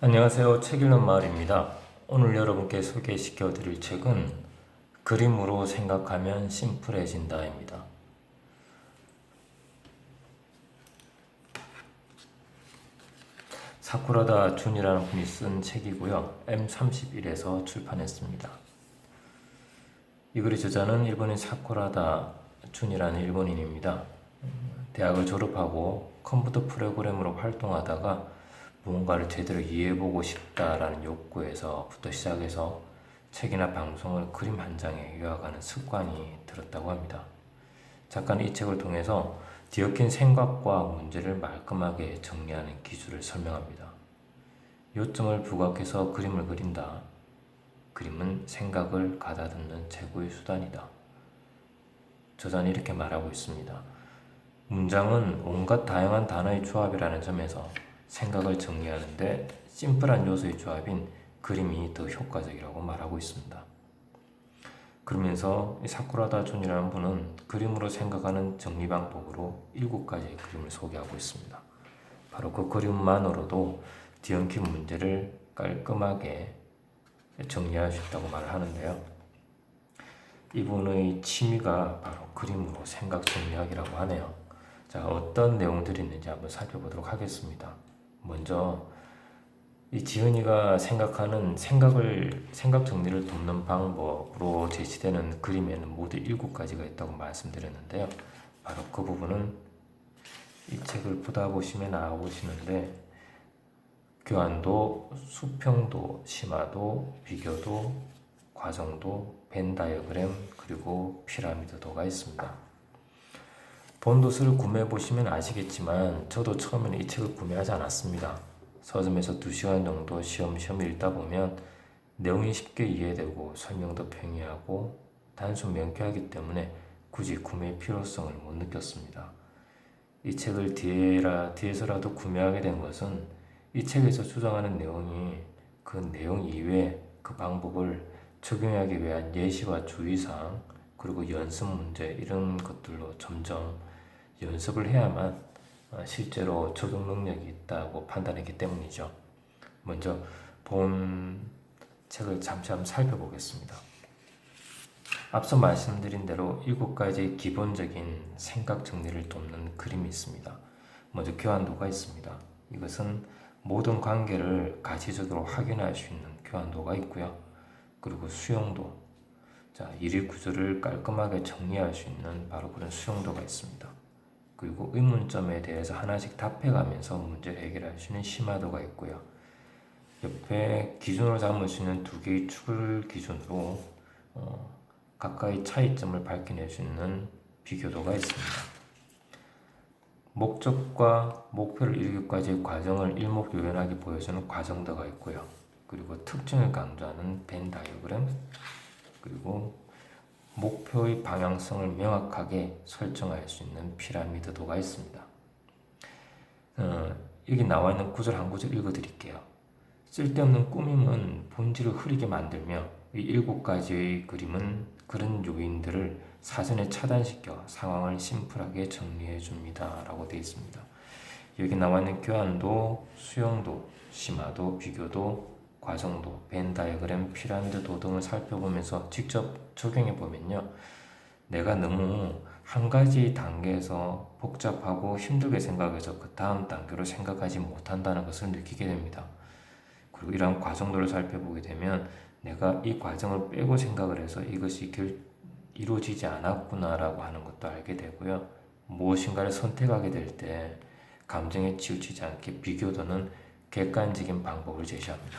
안녕하세요. 책 읽는 마을입니다. 오늘 여러분께 소개시켜 드릴 책은 그림으로 생각하면 심플해진다입니다. 사쿠라다 준이라는 분이 쓴 책이고요. M31에서 출판했습니다. 이 글의 저자는 일본인 사쿠라다 준이라는 일본인입니다. 대학을 졸업하고 컴퓨터 프로그래머로 활동하다가 무언가를 제대로 이해해보고 싶다라는 욕구에서부터 시작해서 책이나 방송을 그림 한 장에 요약하는 습관이 들었다고 합니다. 작가는 이 책을 통해서 뒤엉킨 생각과 문제를 말끔하게 정리하는 기술을 설명합니다. 요점을 부각해서 그림을 그린다. 그림은 생각을 가다듬는 최고의 수단이다. 저자는 이렇게 말하고 있습니다. 문장은 온갖 다양한 단어의 조합이라는 점에서 생각을 정리하는데 심플한 요소의 조합인 그림이 더 효과적이라고 말하고 있습니다. 그러면서 사쿠라다 존이라는 분은 그림으로 생각하는 정리 방법으로 일곱 가지의 그림을 소개하고 있습니다. 바로 그 그림만으로도 뒤엉킨 문제를 깔끔하게 정리할 수 있다고 말을 하는데요. 이분의 취미가 바로 그림으로 생각 정리하기라고 하네요. 자, 어떤 내용들이 있는지 한번 살펴보도록 하겠습니다. 먼저 이 지은이가 생각하는 생각을 생각 정리를 돕는 방법으로 제시되는 그림에는 모두 일곱 가지가 있다고 말씀드렸는데요. 바로 그 부분은 이 책을 보다 보시면 나와보시는데 교환도, 수평도, 심화도, 비교도, 과정도, 벤 다이어그램 그리고 피라미드도가 있습니다. 본도서를 구매해 보시면 아시겠지만 저도 처음에는 이 책을 구매하지 않았습니다. 서점에서 2시간 정도 시험시험 읽다 보면 내용이 쉽게 이해되고 설명도 평이하고 단순 명쾌하기 때문에 굳이 구매 필요성을 못 느꼈습니다. 이 책을 뒤에라, 뒤에서라도 구매하게 된 것은 이 책에서 주장하는 내용이 그 내용 이외에 그 방법을 적용하기 위한 예시와 주의사항 그리고 연습 문제 이런 것들로 점점 연습을 해야만 어, 실제로 적용 능력이 있다고 판단했기 때문이죠. 먼저 본 책을 잠시 한번 살펴보겠습니다. 앞서 말씀드린 대로 일곱 가지 기본적인 생각 정리를 돕는 그림이 있습니다. 먼저 교환도가 있습니다. 이것은 모든 관계를 가시적으로 확인할 수 있는 교환도가 있고요. 그리고 수용도, 자 일의 구조를 깔끔하게 정리할 수 있는 바로 그런 수용도가 있습니다. 그리고 의문점에 대해서 하나씩 답해가면서 문제를 해결할 수 있는 심화도가 있고요. 옆에 기준으로 잡을 수 있는 두 개의 축을 기준으로 어, 가까이 차이점을 밝혀낼 수 있는 비교도가 있습니다. 목적과 목표를 이루기까지의 과정을 일목요연하게 보여주는 과정도가 있고요. 그리고 특징을 강조하는 벤 다이어그램 그리고 목표의 방향성을 명확하게 설정할 수 있는 피라미드 도가 있습니다. 어, 여기 나와 있는 구절 한 구절 읽어 드릴게요. 쓸데없는 꾸밈은 본질을 흐리게 만들며 이 일곱 가지의 그림은 그런 요인들을 사전에 차단시켜 상황을 심플하게 정리해 줍니다. 라고 되어 있습니다. 여기 나와 있는 교환도, 수용도, 심화도, 비교도, 과정도, 벤 다이어그램, 피라미드 도 등을 살펴보면서 직접 적용해 보면요. 내가 너무 한 가지 단계에서 복잡하고 힘들게 생각해서 그 다음 단계로 생각하지 못한다는 것을 느끼게 됩니다. 그리고 이러한 과정도를 살펴보게 되면 내가 이 과정을 빼고 생각을 해서 이것이 결, 이루어지지 않았구나라고 하는 것도 알게 되고요. 무엇인가를 선택하게 될 때 감정에 치우치지 않게 비교도는 객관적인 방법을 제시합니다.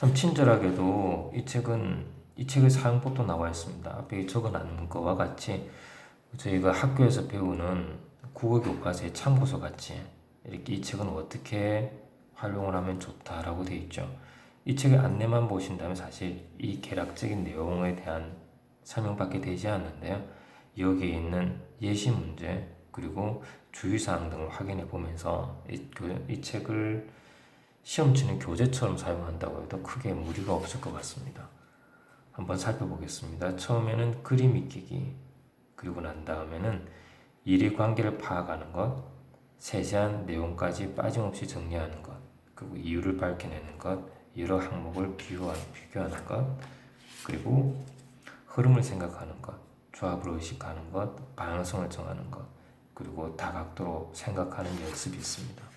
참 친절하게도 이 책은 이 책의 사용법도 나와 있습니다. 앞에 적어놓은 것과 같이 저희가 학교에서 배우는 국어 교과서의 참고서 같이 이렇게 이 책은 어떻게 활용을 하면 좋다라고 되어 있죠. 이 책의 안내만 보신다면 사실 이 개략적인 내용에 대한 설명밖에 되지 않는데요. 여기에 있는 예시 문제 그리고 주의사항 등을 확인해 보면서 이, 이 책을 시험 치는 교재처럼 사용한다고 해도 크게 무리가 없을 것 같습니다. 한번 살펴보겠습니다. 처음에는 그림 익히기, 그리고 난 다음에는 일의 관계를 파악하는 것, 세세한 내용까지 빠짐없이 정리하는 것, 그리고 이유를 밝혀내는 것, 여러 항목을 비교하, 비교하는 것, 그리고 흐름을 생각하는 것, 조합을 의식하는 것, 방향성을 정하는 것, 그리고 다각도로 생각하는 연습이 있습니다.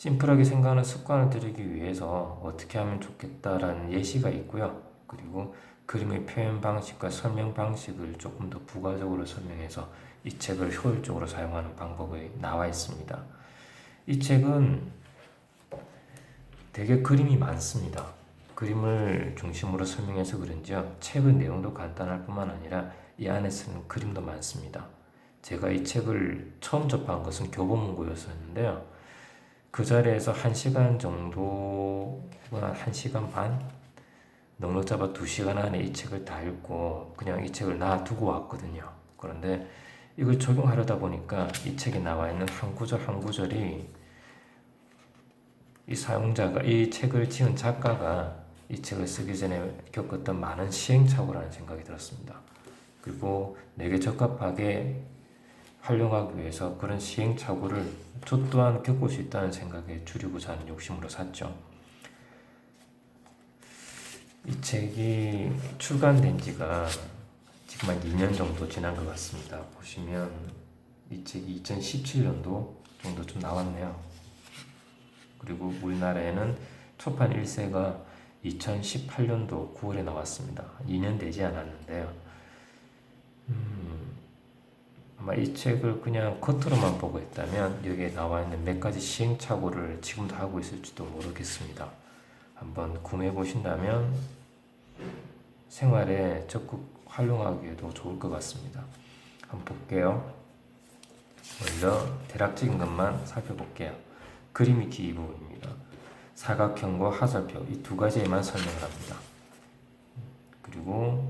심플하게 생각하는 습관을 들이기 위해서 어떻게 하면 좋겠다라는 예시가 있고요. 그리고 그림의 표현 방식과 설명 방식을 조금 더 부가적으로 설명해서 이 책을 효율적으로 사용하는 방법이 나와 있습니다. 이 책은 되게 그림이 많습니다. 그림을 중심으로 설명해서 그런지요. 책의 내용도 간단할 뿐만 아니라 이 안에 쓰는 그림도 많습니다. 제가 이 책을 처음 접한 것은 교보문고였었는데요. 그 자리에서 한 시간 정도, 한 시간 반? 넉넉 잡아 두 시간 안에 이 책을 다 읽고 그냥 이 책을 놔두고 왔거든요. 그런데 이걸 적용하려다 보니까 이 책에 나와 있는 한 구절 한 구절이 이 사용자가 이 책을 지은 작가가 이 책을 쓰기 전에 겪었던 많은 시행착오라는 생각이 들었습니다. 그리고 내게 적합하게 활용하기 위해서 그런 시행착오를 저 또한 겪을 수 있다는 생각에 줄이고자 하는 욕심으로 샀죠. 이 책이 출간된 지가 지금 한 2년 정도 지난 것 같습니다. 보시면 이 책이 2017년도 정도 좀 나왔네요. 그리고 우리나라에는 초판 1세가 2018년도 9월에 나왔습니다. 2년 되지 않았는데요. 음, 아마 이 책을 그냥 겉으로만 보고 있다면 여기에 나와 있는 몇 가지 시행착오를 지금도 하고 있을지도 모르겠습니다. 한번 구매해 보신다면 생활에 적극 활용하기에도 좋을 것 같습니다. 한번 볼게요. 먼저 대략적인 것만 살펴볼게요. 그림이 기이 부분입니다. 사각형과 화살표 이 두 가지에만 설명을 합니다. 그리고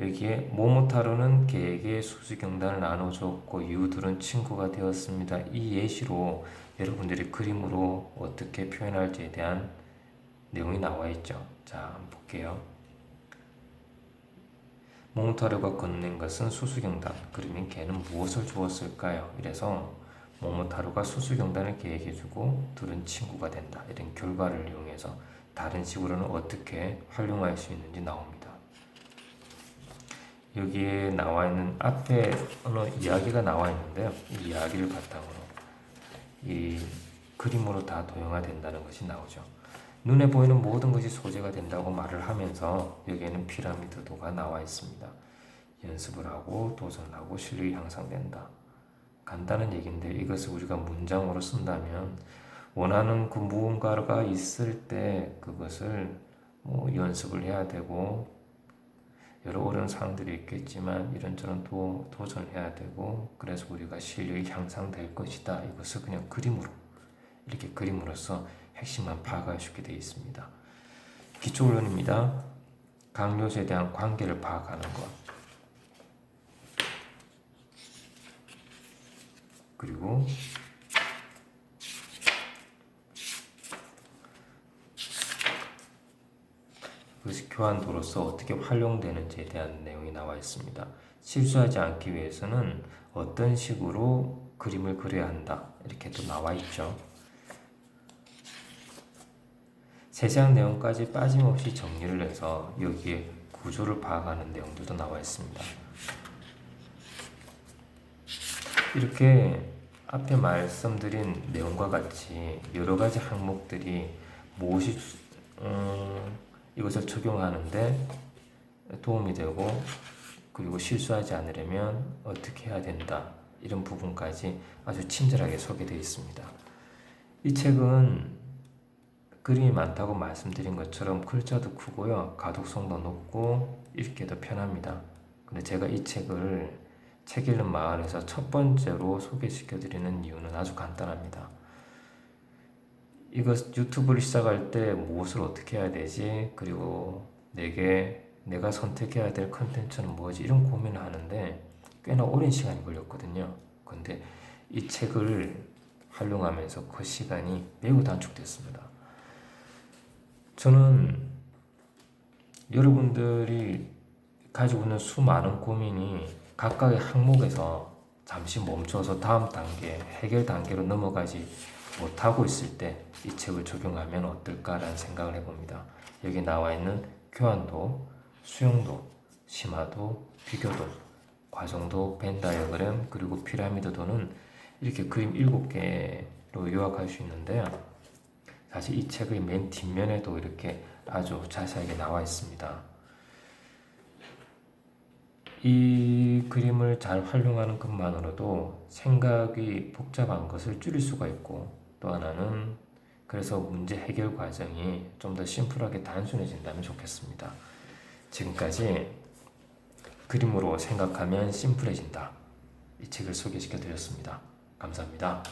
여기에 모모타로는 개에게 수수경단을 나눠줬고 이웃들은 친구가 되었습니다. 이 예시로 여러분들이 그림으로 어떻게 표현할지에 대한 내용이 나와 있죠. 자, 한번 볼게요. 모모타로가 건넨 것은 수수경단. 그러면 개는 무엇을 주었을까요? 이래서 모모타로가 수수경단을 개에게 주고 둘은 친구가 된다. 이런 결과를 이용해서 다른 식으로는 어떻게 활용할 수 있는지 나옵니다. 여기에 나와 있는 앞에 어느 이야기가 나와 있는데요. 이 이야기를 바탕으로 이 그림으로 다 도형화된다는 것이 나오죠. 눈에 보이는 모든 것이 소재가 된다고 말을 하면서 여기에는 피라미드도가 나와 있습니다. 연습을 하고 도전하고 실력이 향상된다. 간단한 얘기인데 이것을 우리가 문장으로 쓴다면 원하는 그 무언가가 있을 때 그것을 뭐 연습을 해야 되고 여러 어려운 상황들이 있겠지만 이런저런 도, 도전해야 되고 그래서 우리가 실력이 향상될 것이다. 이것을 그냥 그림으로 이렇게 그림으로써 핵심만 파악할 수 있게 되어 있습니다. 기초론입니다. 각 요소에 대한 관계를 파악하는 것. 그리고 그것이 교환도로서 어떻게 활용되는지에 대한 내용이 나와 있습니다. 실수하지 않기 위해서는 어떤 식으로 그림을 그려야 한다. 이렇게 또 나와 있죠. 세세한 내용까지 빠짐없이 정리를 해서 여기에 구조를 파악하는 내용들도 나와 있습니다. 이렇게 앞에 말씀드린 내용과 같이 여러 가지 항목들이 무엇이 음, 이것을 적용하는데 도움이 되고 그리고 실수하지 않으려면 어떻게 해야 된다 이런 부분까지 아주 친절하게 소개되어 있습니다. 이 책은 그림이 많다고 말씀드린 것처럼 글자도 크고요. 가독성도 높고 읽기도 편합니다. 근데 제가 이 책을 책 읽는 마을에서 첫 번째로 소개시켜 드리는 이유는 아주 간단합니다. 이것 유튜브를 시작할 때 무엇을 어떻게 해야 되지? 그리고 내게 내가 선택해야 될 컨텐츠는 뭐지? 이런 고민을 하는데 꽤나 오랜 시간이 걸렸거든요. 근데 이 책을 활용하면서 그 시간이 매우 단축됐습니다. 저는 여러분들이 가지고 있는 수많은 고민이 각각의 항목에서 잠시 멈춰서 다음 단계, 해결 단계로 넘어가지 못하고 있을 때 이 책을 적용하면 어떨까라는 생각을 해봅니다. 여기 나와 있는 교환도, 수용도, 심화도, 비교도, 과정도, 벤 다이어그램, 그리고 피라미드도는 이렇게 그림 7개로 요약할 수 있는데요. 사실 이 책의 맨 뒷면에도 이렇게 아주 자세하게 나와 있습니다. 이 그림을 잘 활용하는 것만으로도 생각이 복잡한 것을 줄일 수가 있고 또 하나는 그래서 문제 해결 과정이 좀 더 심플하게 단순해진다면 좋겠습니다. 지금까지 그림으로 생각하면 심플해진다. 이 책을 소개시켜 드렸습니다. 감사합니다.